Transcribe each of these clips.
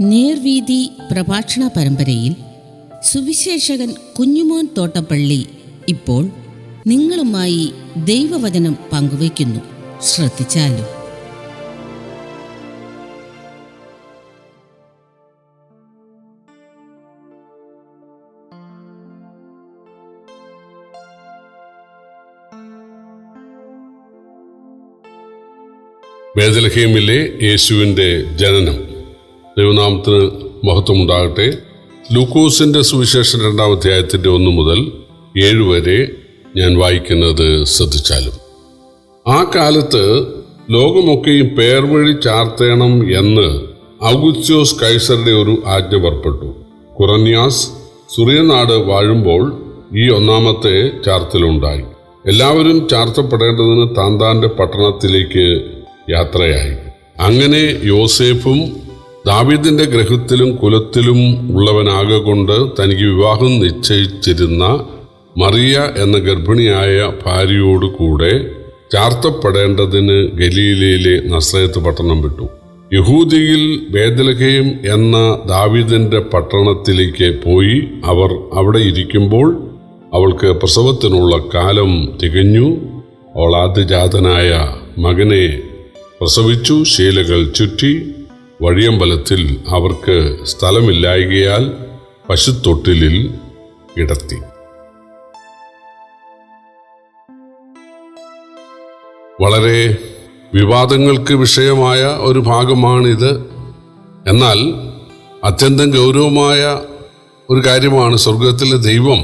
നേർവീതി പ്രഭാഷണ പരമ്പരയിൽ സുവിശേഷകൻ കുഞ്ഞുമോൻ തോട്ടപ്പള്ളി ഇപ്പോൾ നിങ്ങളുമായി ദൈവവചനം പങ്കുവയ്ക്കുന്നു. ശ്രദ്ധിച്ചാലും? ബേദലഹീമിലെ യേശുവിന്റെ ജനനം. ദൈവനാമത്തിന് മഹത്വമുണ്ടാകട്ടെ. ലൂക്കോസിന്റെ സുവിശേഷം രണ്ടാം അധ്യായത്തിന്റെ ഒന്ന് മുതൽ ഏഴ് വരെ ഞാൻ വായിക്കുന്നത് ശ്രദ്ധിച്ചാലും. ആ കാലത്ത് ലോകമൊക്കെയും പേർ വഴി ചാർത്തേണം എന്ന് ഔഗുസ്ത്യോസ് കൈസറുടെ ഒരു ആജ്ഞ പുറപ്പെട്ടു. കുറന്യാസ് സുറിയനാട് വാഴുമ്പോൾ ഈ ഒന്നാമത്തെ ചാർത്തലുണ്ടായി. എല്ലാവരും ചാർത്തപ്പെടേണ്ടതിന് താന്താന്റെ പട്ടണത്തിലേക്ക് യാത്രയായി. അങ്ങനെ യോസേഫും ദാവീദിന്റെ ഗ്രഹത്തിലും കുലത്തിലും ഉള്ളവനാകൊണ്ട് തനിക്ക് വിവാഹം നിശ്ചയിച്ചിരുന്ന മറിയ എന്ന ഗർഭിണിയായ ഭാര്യയോട് കൂടെ ചാർത്തപ്പെടേണ്ടതിന് ഗലീലയിലെ നസ്രയത്ത് പട്ടണം വിട്ടു. യഹൂദിയിൽ ബേദലഹയും എന്ന ദാവീദിന്റെ പട്ടണത്തിലേക്ക് പോയി അവർ അവിടെ ഇരിക്കുമ്പോൾ അവൾക്ക് പ്രസവത്തിനുള്ള കാലം തികഞ്ഞു. അവൾ ആദ്യജാതനായ മകനെ പ്രസവിച്ചു ശീലകൾ ചുറ്റി. വഴിയമ്പലത്തിൽ അവർക്ക് സ്ഥലമില്ലായകയാൽ പശുത്തൊട്ടിലിൽ കിടത്തി വളരെ വിവാദങ്ങൾക്ക് വിഷയമായ ഒരു ഭാഗമാണിത്. എന്നാൽ അത്യന്തം ഗൗരവമായ ഒരു കാര്യമാണ് സ്വർഗത്തിലെ ദൈവം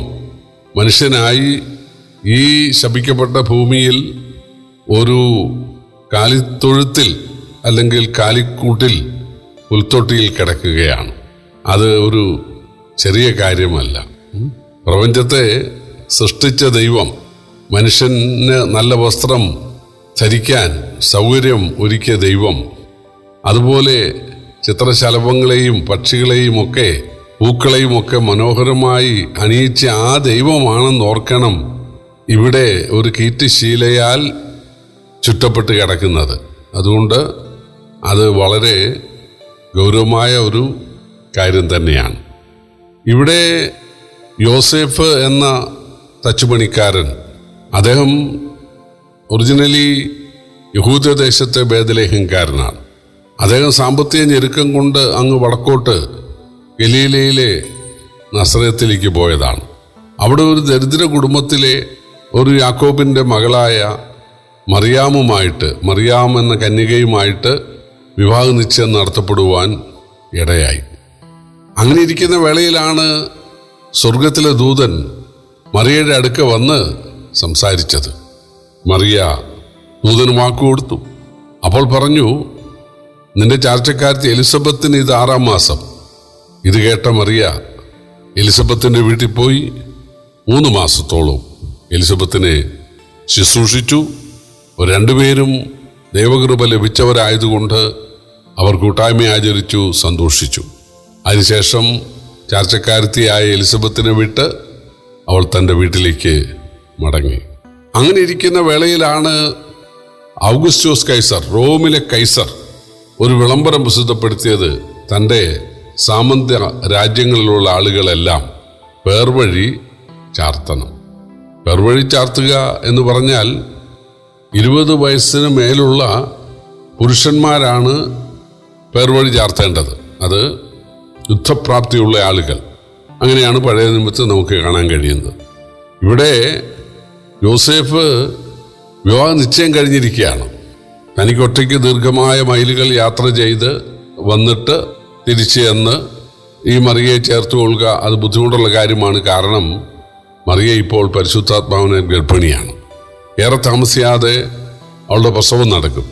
മനുഷ്യനായി ഈ ശപിക്കപ്പെട്ട ഭൂമിയിൽ ഒരു കാലിത്തൊഴുത്തിൽ അല്ലെങ്കിൽ കാലിക്കൂട്ടിൽ പുൽത്തൊട്ടിയിൽ കിടക്കുകയാണ്. അത് ഒരു ചെറിയ കാര്യമല്ല. പ്രപഞ്ചത്തെ സൃഷ്ടിച്ച ദൈവം മനുഷ്യന് നല്ല വസ്ത്രം ധരിക്കാൻ സൗകര്യം ഒരുക്കിയ ദൈവം. അതുപോലെ ചിത്രശലഭങ്ങളെയും പക്ഷികളെയും ഒക്കെ പൂക്കളെയും ഒക്കെ മനോഹരമായി അണിയിച്ച ആ ദൈവമാണെന്ന് ഓർക്കണം ഇവിടെ ഒരു കീറ്റുശീലയാൽ ചുറ്റപ്പെട്ട് കിടക്കുന്നത്. അതുകൊണ്ട് അത് വളരെ ഗൗരവമായ ഒരു കാര്യം തന്നെയാണ്. ഇവിടെ യോസേഫ് എന്ന തച്ചുപണിക്കാരൻ അദ്ദേഹം ഒറിജിനലി യഹൂദദേശത്തെ ഭേദലേഹംകാരനാണ് അദ്ദേഹം സാമ്പത്തിക ഞെരുക്കം കൊണ്ട് അങ്ങ് വടക്കോട്ട് ഗലീലയിലെ നസ്രയത്തിലേക്ക് പോയതാണ്. അവിടെ ഒരു ദരിദ്ര കുടുംബത്തിലെ ഒരു യാക്കോബിന്റെ മകളായ മറിയാമുമായിട്ട് മറിയാം എന്ന കന്യകയുമായിട്ട് വിവാഹ നിശ്ചയം നടത്തപ്പെടുവാൻ ഇടയായി. അങ്ങനെ ഇരിക്കുന്ന വേളയിലാണ് സ്വർഗത്തിലെ ദൂതൻ മറിയയുടെ അടുക്ക വന്ന് സംസാരിച്ചത്. മറിയ ദൂതന് വാക്കു കൊടുത്തു. അപ്പോൾ പറഞ്ഞു നിന്റെ ചാർച്ചക്കാരത്തി എലിസബത്തിന് ഇത് ആറാം മാസം. ഇത് കേട്ട മറിയ എലിസബത്തിന്റെ വീട്ടിൽ പോയി മൂന്ന് മാസത്തോളം എലിസബത്തിനെ ശുശ്രൂഷിച്ചു. രണ്ടുപേരും ദൈവകൃപ ലഭിച്ചവരായതുകൊണ്ട് അവർ കൂട്ടായ്മ ആചരിച്ചു സന്തോഷിച്ചു. അതിനുശേഷം ചാർച്ചക്കാരത്തിയായ എലിസബത്തിനെ വിട്ട് അവൾ തന്റെ വീട്ടിലേക്ക് മടങ്ങി. അങ്ങനെ ഇരിക്കുന്ന വേളയിലാണ് ഔഗുസ്റ്റോസ് കൈസർ റോമിലെ കൈസർ ഒരു വിളംബരം പ്രസിദ്ധപ്പെടുത്തിയത്. തന്റെ സാമന്ത്യ രാജ്യങ്ങളിലുള്ള ആളുകളെല്ലാം പേർവഴി ചാർത്തണം. പേർവഴി ചാർത്തുക എന്ന് പറഞ്ഞാൽ ഇരുപത് വയസ്സിന് മേലുള്ള പുരുഷന്മാരാണ് പേർവഴി ചാർത്തേണ്ടത്. അത് യുദ്ധപ്രാപ്തിയുള്ള ആളുകൾ. അങ്ങനെയാണ് പഴയ നിമിത്തം നമുക്ക് കാണാൻ കഴിയുന്നത്. ഇവിടെ യോസേഫ് വിവാഹ നിശ്ചയം കഴിഞ്ഞിരിക്കുകയാണ്. തനിക്ക് ഒറ്റയ്ക്ക് ദീർഘമായ മൈലുകൾ യാത്ര ചെയ്ത് വന്നിട്ട് തിരിച്ചു ചെന്ന് ഈ മറിയെ ചേർത്ത് കൊള്ളുക അത് ബുദ്ധിമുട്ടുള്ള കാര്യമാണ്. കാരണം മറിയ ഇപ്പോൾ പരിശുദ്ധാത്മാവിനെ ഗർഭിണിയാണ്. ഏറെ താമസിയാതെ അവളുടെ പ്രസവം നടക്കും.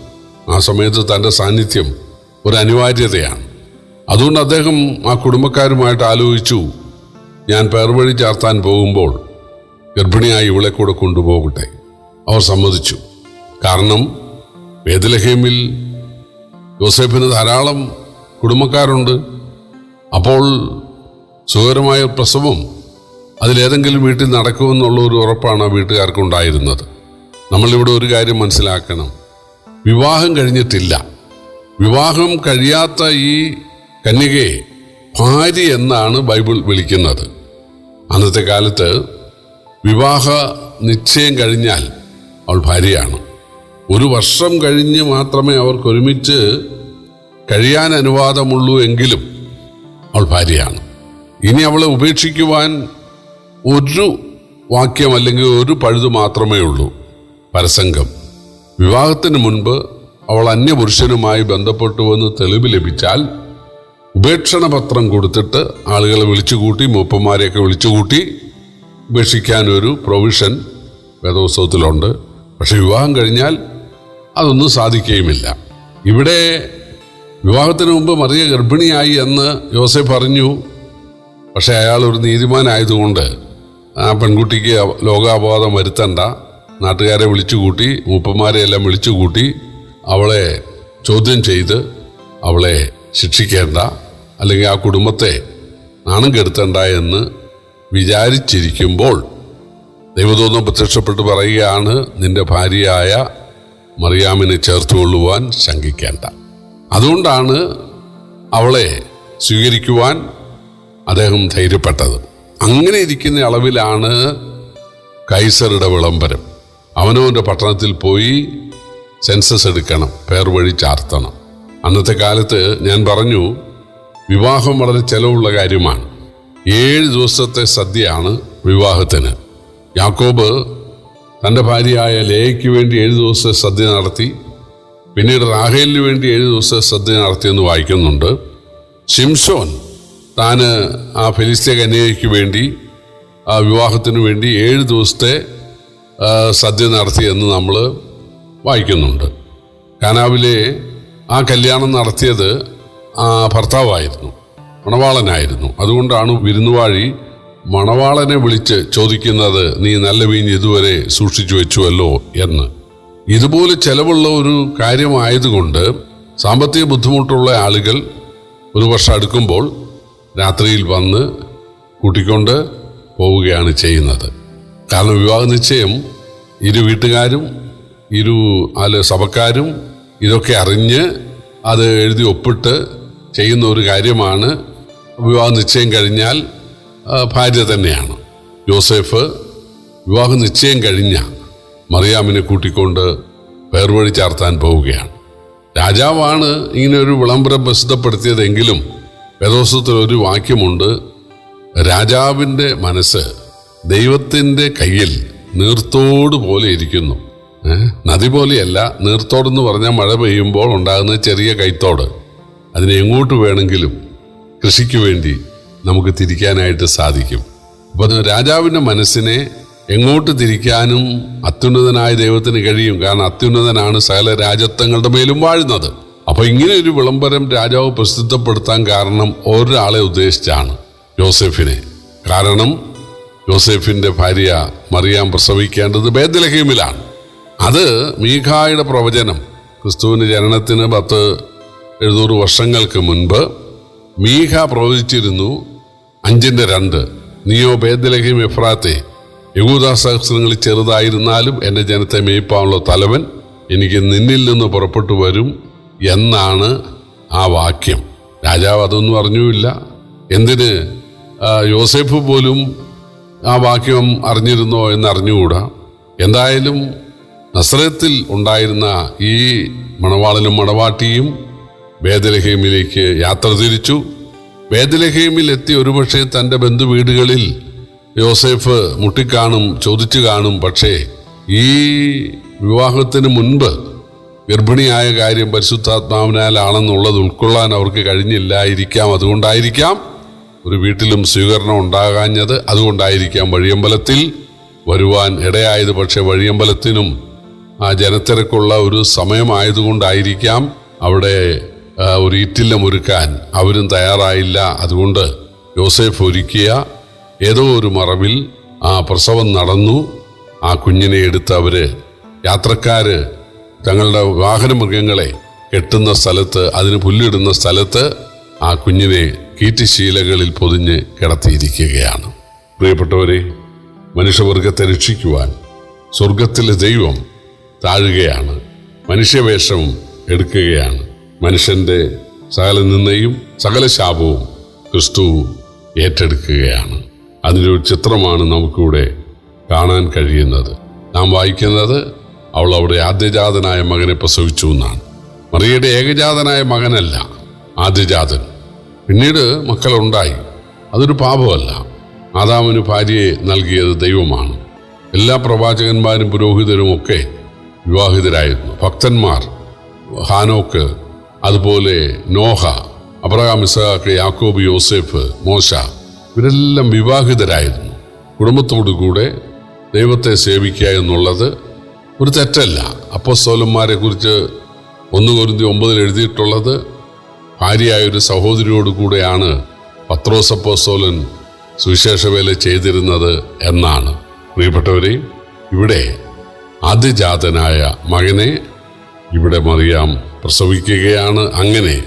ആ സമയത്ത് തന്റെ സാന്നിധ്യം ഒരു അനിവാര്യതയാണ്. അതുകൊണ്ട് അദ്ദേഹം ആ കുടുംബക്കാരുമായിട്ട് ആലോചിച്ചു ഞാൻ പേർവഴി ചാർത്താൻ പോകുമ്പോൾ ഗർഭിണിയായി ഇവളെ കൂടെ കൊണ്ടുപോകട്ടെ. അവർ സമ്മതിച്ചു. കാരണം വേദലഹേമിൽ യോസേഫിന് ധാരാളം കുടുംബക്കാരുണ്ട്. അപ്പോൾ സുഖകരമായ പ്രസവം അതിലേതെങ്കിലും വീട്ടിൽ നടക്കുമെന്നുള്ള ഒരു ഉറപ്പാണ് ആ വീട്ടുകാർക്കുണ്ടായിരുന്നത്. നമ്മളിവിടെ ഒരു കാര്യം മനസ്സിലാക്കണം. വിവാഹം കഴിഞ്ഞിട്ടില്ല. വിവാഹം കഴിയാത്ത ഈ കന്യകയെ ഭാര്യ എന്നാണ് ബൈബിൾ വിളിക്കുന്നത്. അന്നത്തെ കാലത്ത് വിവാഹ നിശ്ചയം കഴിഞ്ഞാൽ അവൾ ഭാര്യയാണ്. ഒരു വർഷം കഴിഞ്ഞ് മാത്രമേ അവർക്ക് ഒരുമിച്ച് കഴിയാൻ അനുവാദമുള്ളൂ എങ്കിലും അവൾ ഭാര്യയാണ്. ഇനി അവളെ ഉപേക്ഷിക്കുവാൻ ഒരു വാക്യം അല്ലെങ്കിൽ ഒരു പഴുതു മാത്രമേ ഉള്ളൂ. പരസംഗം. വിവാഹത്തിന് മുൻപ് അവൾ അന്യപുരുഷനുമായി ബന്ധപ്പെട്ടുവെന്ന് തെളിവ് ലഭിച്ചാൽ ഉപേക്ഷണ പത്രം കൊടുത്തിട്ട് ആളുകളെ വിളിച്ചുകൂട്ടി മൂപ്പന്മാരെയൊക്കെ വിളിച്ചുകൂട്ടി ഉപേക്ഷിക്കാനൊരു പ്രൊവിഷൻ വേദോത്സവത്തിലുണ്ട് പക്ഷെ വിവാഹം കഴിഞ്ഞാൽ അതൊന്നും സാധിക്കുകയുമില്ല. ഇവിടെ വിവാഹത്തിന് മുമ്പ് മറിയ ഗർഭിണിയായി എന്ന് യോസെ പറഞ്ഞു. പക്ഷെ അയാൾ ഒരു നീതിമാനായതുകൊണ്ട് ആ പെൺകുട്ടിക്ക് ലോകാപവാദം വരുത്തണ്ട. നാട്ടുകാരെ വിളിച്ചുകൂട്ടി മൂപ്പന്മാരെയെല്ലാം വിളിച്ചുകൂട്ടി അവളെ ചോദ്യം ചെയ്ത് അവളെ ശിക്ഷിക്കേണ്ട അല്ലെങ്കിൽ ആ കുടുംബത്തെ നാണം കെടുത്തണ്ട എന്ന് വിചാരിച്ചിരിക്കുമ്പോൾ ദൈവദൂതം പ്രത്യക്ഷപ്പെട്ട് പറയുകയാണ് നിന്റെ ഭാര്യയായ മറിയാമിനെ ചേർത്തുകൊള്ളുവാൻ ശങ്കിക്കേണ്ട. അതുകൊണ്ടാണ് അവളെ സ്വീകരിക്കുവാൻ അദ്ദേഹം ധൈര്യപ്പെട്ടത്. അങ്ങനെ ഇരിക്കുന്ന അളവിലാണ് കൈസറുടെ വിളംബരം. അവനവന്റെ പട്ടണത്തിൽ പോയി സെൻസസ് എടുക്കണം പേർ വഴി ചാർത്തണം. അന്നത്തെ കാലത്ത് ഞാൻ പറഞ്ഞു വിവാഹം വളരെ ചെലവുള്ള കാര്യമാണ്. ഏഴ് ദിവസത്തെ സദ്യയാണ് വിവാഹത്തിന്. യാക്കോബ് തന്റെ ഭാര്യയായ ലേയ്ക്ക് വേണ്ടി ഏഴ് ദിവസത്തെ സദ്യ നടത്തി പിന്നീട് റാഹേലിന് വേണ്ടി ഏഴ് ദിവസത്തെ സദ്യ നടത്തിയെന്ന് വായിക്കുന്നുണ്ട്. ഷിംഷോൻ താന് ആ ഫെലിസ്തീയ കന്യകയ്ക്ക് വേണ്ടി ആ വിവാഹത്തിന് വേണ്ടി ഏഴ് ദിവസത്തെ സദ്യ നടത്തിയെന്ന് നമ്മൾ വായിക്കുന്നുണ്ട്. കാനാവിലെ ആ കല്യാണം നടത്തിയത് ആ ഭർത്താവായിരുന്നു മണവാളനായിരുന്നു. അതുകൊണ്ടാണ് വിരുന്നുവാഴി മണവാളനെ വിളിച്ച് ചോദിക്കുന്നത് നീ നല്ല വീഞ്ഞ് ഇതുവരെ സൂക്ഷിച്ചു വെച്ചുവല്ലോ? എന്ന്. ഇതുപോലെ ചെലവുള്ള ഒരു കാര്യമായതുകൊണ്ട് സാമ്പത്തിക ബുദ്ധിമുട്ടുള്ള ആളുകൾ ഒരു വർഷം അടുക്കുമ്പോൾ രാത്രിയിൽ വന്ന് കൂട്ടിക്കൊണ്ട് പോവുകയാണ് ചെയ്യുന്നത്. കാരണം വിവാഹ നിശ്ചയം ഇരു വീട്ടുകാരും ഇരു അല്ല സഭക്കാരും ഇതൊക്കെ അറിഞ്ഞ് അത് എഴുതി ഒപ്പിട്ട് ചെയ്യുന്ന ഒരു കാര്യമാണ്. വിവാഹ നിശ്ചയം കഴിഞ്ഞാൽ ഭാര്യ തന്നെയാണ്. ജോസഫ് വിവാഹ നിശ്ചയം കഴിഞ്ഞ മറിയാമിനെ കൂട്ടിക്കൊണ്ട് പേർവഴി ചാർത്താൻ പോവുകയാണ്. രാജാവാണ് ഇങ്ങനെ ഒരു വിളംബരം പ്രസിദ്ധപ്പെടുത്തിയതെങ്കിലും വേദോസ്തത്തിൽ ഒരു വാക്യമുണ്ട് രാജാവിന്റെ മനസ്സ് ദൈവത്തിന്റെ കയ്യിൽ നീർത്തോട് പോലെ ഇരിക്കുന്നു? നദി പോലെയല്ല നീർത്തോടെന്ന് പറഞ്ഞാൽ മഴ പെയ്യുമ്പോൾ ഉണ്ടാകുന്ന ചെറിയ കൈത്തോട്. അതിനെ എങ്ങോട്ട് വേണമെങ്കിലും കൃഷിക്ക് വേണ്ടി നമുക്ക് തിരിക്കാനായിട്ട് സാധിക്കും. അപ്പോൾ രാജാവിന്റെ മനസ്സിനെ എങ്ങോട്ട് തിരിക്കാനും അത്യുന്നതനായ ദൈവത്തിന് കഴിയും. കാരണം അത്യുന്നതനാണ് സകല രാജത്വങ്ങളുടെ മേലും വാഴുന്നത്. അപ്പൊ ഇങ്ങനെ ഒരു വിളംബരം രാജാവ് പ്രസിദ്ധപ്പെടുത്താൻ കാരണം ഒരാളെ ഉദ്ദേശിച്ചാണ് യോസെഫിനെ. കാരണം യോസെഫിന്റെ ഭാര്യ മറിയാൻ പ്രസവിക്കേണ്ടത് ബേദലഹീമിലാണ് അത് മീഖായുടെ പ്രവചനം. ക്രിസ്തുവിന്റെ ജനനത്തിന് പത്ത് എഴുന്നൂറ് വർഷങ്ങൾക്ക് മുൻപ് മീഖ പ്രവചിച്ചിരുന്നു അഞ്ചിന്റെ രണ്ട്. നിയോ ബേദലഹിം എഫ്രാത്തെ യഹൂദാ സഹസ്രങ്ങളിൽ ചെറുതായിരുന്നാലും എന്റെ ജനത്തെ മേയ്പ്പാനുള്ള തലവൻ എനിക്ക് നിന്നിൽ നിന്ന് പുറപ്പെട്ടു വരും എന്നാണ് ആ വാക്യം. രാജാവ് അതൊന്നും അറിഞ്ഞുമില്ല. എന്തിന് യോസെഫ് പോലും ആ വാക്യം അറിഞ്ഞിരുന്നോ എന്ന് അറിഞ്ഞുകൂടാ എന്തായാലും നസ്രത്തിൽ ഉണ്ടായിരുന്ന ഈ മണവാളനും മണവാട്ടിയും വേദലഹീമിലേക്ക് യാത്ര തിരിച്ചു. വേദലഹീമിൽ എത്തി ഒരുപക്ഷെ തന്റെ ബന്ധുവീടുകളിൽ യോസേഫ് മുട്ടിക്കാണും ചോദിച്ചു കാണും. പക്ഷേ ഈ വിവാഹത്തിന് മുൻപ് ഗർഭിണിയായ കാര്യം പരിശുദ്ധാത്മാവിനാലാണെന്നുള്ളത് ഉൾക്കൊള്ളാൻ അവർക്ക് കഴിഞ്ഞില്ലായിരിക്കാം. അതുകൊണ്ടായിരിക്കാം ഒരു വീട്ടിലും സ്വീകരണം ഉണ്ടാകാഞ്ഞത്. അതുകൊണ്ടായിരിക്കാം വഴിയമ്പലത്തിൽ വരുവാൻ ഇടയായത്. പക്ഷേ വഴിയമ്പലത്തിനും ആ ജനത്തിരക്കുള്ള ഒരു സമയമായതുകൊണ്ടായിരിക്കാം അവിടെ ഒരു ഈറ്റില്ലം ഒരുക്കാൻ അവരും തയ്യാറായില്ല. അതുകൊണ്ട് യോസേഫ് ഒരുക്കിയ ഏതോ ഒരു മറവിൽ ആ പ്രസവം നടന്നു. ആ കുഞ്ഞിനെ എടുത്ത് അവർ യാത്രക്കാർ തങ്ങളുടെ വാഹന മൃഗങ്ങളെ കെട്ടുന്ന സ്ഥലത്ത് അതിന് പുല്ലിടുന്ന സ്ഥലത്ത് ആ കുഞ്ഞിനെ കീറ്റിശീലകളിൽ പൊതിഞ്ഞ് കിടത്തിയിരിക്കുകയാണ്. പ്രിയപ്പെട്ടവരെ മനുഷ്യവർഗത്തെ രക്ഷിക്കുവാൻ സ്വർഗത്തിലെ ദൈവം താഴുകയാണ്. മനുഷ്യവേഷം എടുക്കുകയാണ്. മനുഷ്യന്റെ സകല നിന്നയും സകല ശാപവും ക്രിസ്തു ഏറ്റെടുക്കുകയാണ്. അതിന്റെ ഒരു ചിത്രമാണ് നമുക്കിവിടെ കാണാൻ കഴിയുന്നത്. നാം വായിക്കുന്നത് അവൾ അവിടെ ആദ്യജാതനായ മകനെ പ്രസവിച്ചു എന്നാണ്. മറിയയുടെ ഏകജാതനായ മകനല്ല ആദ്യജാതൻ. പിന്നീട് മക്കളുണ്ടായി. അതൊരു പാപമല്ല. ആദാമിന് ഭാര്യയെ നൽകിയത് ദൈവമാണ്. എല്ലാ പ്രവാചകന്മാരും പുരോഹിതരും ഒക്കെ വിവാഹിതരായിരുന്നു. ഭക്തന്മാർ. ഹാനോക്ക് അതുപോലെ നോഹ അബ്രഹാം ഇസഹാക്ക് യാക്കോബ് യോസെഫ് മോശ ഇവരെല്ലാം വിവാഹിതരായിരുന്നു. കുടുംബത്തോടു കൂടെ ദൈവത്തെ സേവിക്കുക എന്നുള്ളത് ഒരു തെറ്റല്ല. അപ്പോസ്തോലന്മാരെ കുറിച്ച് ഒന്ന് ഒമ്പതിൽ എഴുതിയിട്ടുള്ളത് ഭാര്യയായ ഒരു സഹോദരിയോട് കൂടെയാണ് പത്രോസ് അപ്പോസ്തോലൻ സുവിശേഷ വേല ചെയ്തിരുന്നത് എന്നാണ്. പ്രിയപ്പെട്ടവരെയും ഇവിടെ ആദ്യജാതനായ മകനെ ഇവിടെ മറിയാം പ്രസവിക്കുകയാണ്. അങ്ങനെ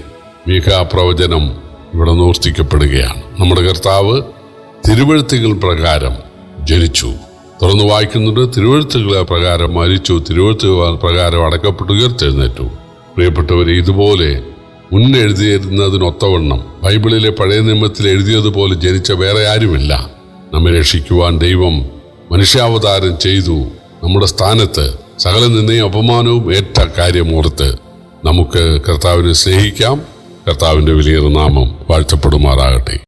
മീഹാപ്രവചനം ഇവിടെ നിവർത്തിക്കപ്പെടുകയാണ്. നമ്മുടെ കർത്താവ് തിരുവഴുത്തുകൾ പ്രകാരം ജനിച്ചു. തുറന്നു വായിക്കുന്നുണ്ട് തിരുവഴുത്തുകളെ പ്രകാരം മരിച്ചു തിരുവഴുത്തുകൾ പ്രകാരം അടക്കപ്പെട്ടു ഉയർത്തെഴുന്നേറ്റു. പ്രിയപ്പെട്ടവരെ ഇതുപോലെ മുന്നെഴുതിയിരുന്നതിനൊത്തവണ്ണം ബൈബിളിലെ പഴയ നിയമത്തിൽ എഴുതിയതുപോലെ ജനിച്ച വേറെ ആരുമില്ല. നമ്മെ രക്ഷിക്കുവാൻ ദൈവം മനുഷ്യാവതാരം ചെയ്തു. നമ്മുടെ സ്ഥാനത്ത് സകല നിന്നയും അപമാനവും ഏറ്റ കാര്യമോർത്ത് നമുക്ക് കർത്താവിനെ സ്നേഹിക്കാം. കർത്താവിന്റെ വലിയ നാമം വാഴ്ത്തപ്പെടുമാറാകട്ടെ.